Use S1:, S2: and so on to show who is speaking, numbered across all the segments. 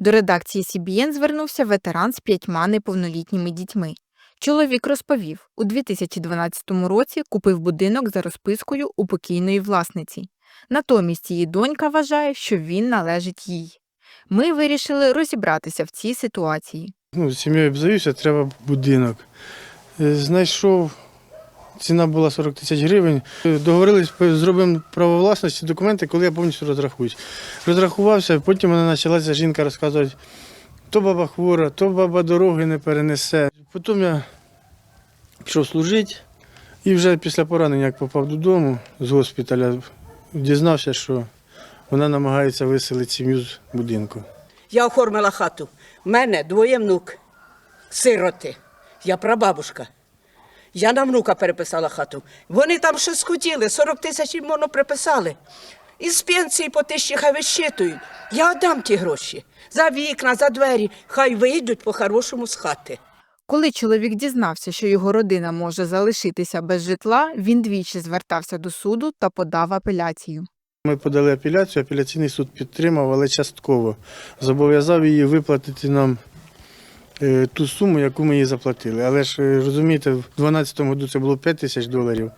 S1: До редакції CBN звернувся ветеран з п'ятьма неповнолітніми дітьми. Чоловік розповів, у 2012 році купив будинок за розпискою у покійної власниці. Натомість її донька вважає, що він належить їй. Ми вирішили розібратися в цій ситуації.
S2: Ну, сім'єю обзавівся, треба будинок. Е, Знайшов, ціна була 40 тисяч гривень. Договорились, зробимо право власності, документи, коли я повністю розрахуюсь. Розрахувався, потім вона почалася жінка розказувати, то баба хвора, то баба дороги не перенесе. Потім я пішов служити і вже після поранення, як попав додому з госпіталя, дізнався, що вона намагається виселити сім'ю з будинку.
S3: Я оформила хату. У мене двоє внук, сироти. Я прабабушка. Я на внука переписала хату. Вони там щось хотіли, 40 тисяч їм воно приписали. Із пенсії по тисячі хай вищитують. Я віддам ті гроші. За вікна, за двері. Хай вийдуть по-хорошому з хати.
S1: Коли чоловік дізнався, що його родина може залишитися без житла, він двічі звертався до суду та подав апеляцію.
S2: Ми подали апеляцію, апеляційний суд підтримав, але частково зобов'язав її виплатити нам ту суму, яку ми їй заплатили. Але ж е, розумієте, в 2012 году це було 5 тисяч доларів,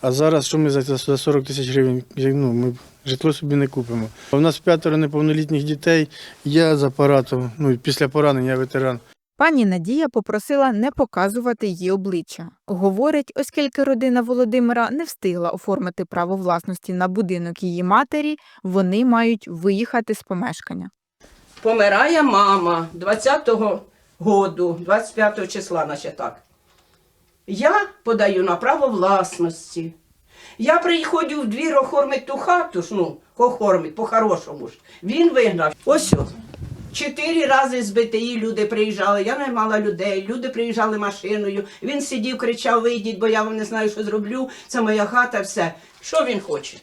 S2: а зараз що ми за, за 40 тисяч гривень ну, ми житло собі не купимо. У нас п'ятеро неповнолітніх дітей, я з апаратом, ну після поранення я ветеран.
S1: Пані Надія попросила не показувати її обличчя. Говорить, оскільки родина Володимира не встигла оформити право власності на будинок її матері, вони мають виїхати з помешкання.
S3: Помирає мама 20-го году, 25 числа, наче так. Я подаю на право власності. Я приходжу в двір оформити ту хату, ж, ну, оформить по-хорошому ж. Він вигнав. Ось о. Чотири рази з БТІ люди приїжджали, я наймала людей, люди приїжджали машиною. Він сидів, кричав, вийдіть, бо я вам не знаю, що зроблю. Це моя хата, все. Що він хоче?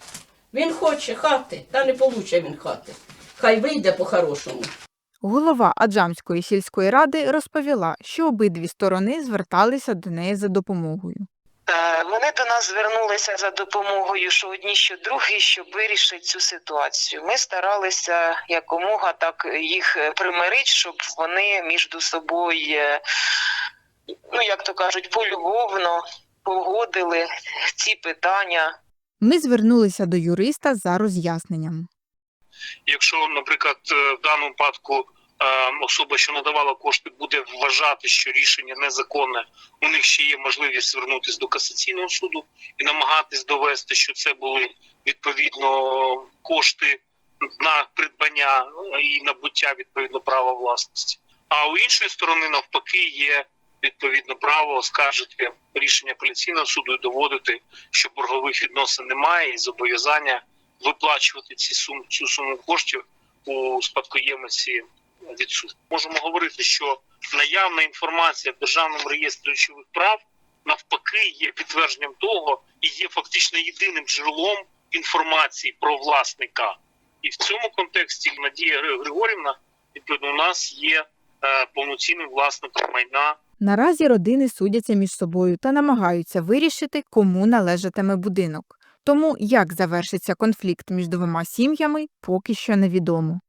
S3: Він хоче хати, та не получе він хати. Хай вийде по-хорошому.
S1: Голова Аджамської сільської ради розповіла, що обидві сторони зверталися до неї за допомогою.
S4: Е, Вони до нас звернулися за допомогою, що одні, що другі, щоб вирішити цю ситуацію. Ми старалися якомога так їх е, примирити, щоб вони між собою, е, ну як то кажуть, полюбовно погодили ці питання.
S1: Ми звернулися до юриста за роз'ясненням.
S5: Якщо, наприклад, е, в даному випадку е, особа, що надавала кошти, буде вважати, що рішення незаконне, у них ще є можливість звернутися до касаційного суду і намагатись довести, що це були відповідно кошти на придбання ну, і набуття відповідно права власності. А у іншої сторони, навпаки, є відповідно право оскаржити рішення апеляційного суду і доводити, що боргових відносин немає, і зобов'язання виплачувати ці сум, цю суму коштів у спадкоємиці від. Можемо говорити, що наявна інформація в державному реєстрі речових прав навпаки є підтвердженням того і є фактично єдиним джерелом інформації про власника. І в цьому контексті Надія Григорівна відповідно у нас є е, повноцінним власником майна
S1: Наразі родини судяться між собою та намагаються вирішити, кому належатиме будинок. Тому як завершиться конфлікт між двома сім'ями, поки що невідомо.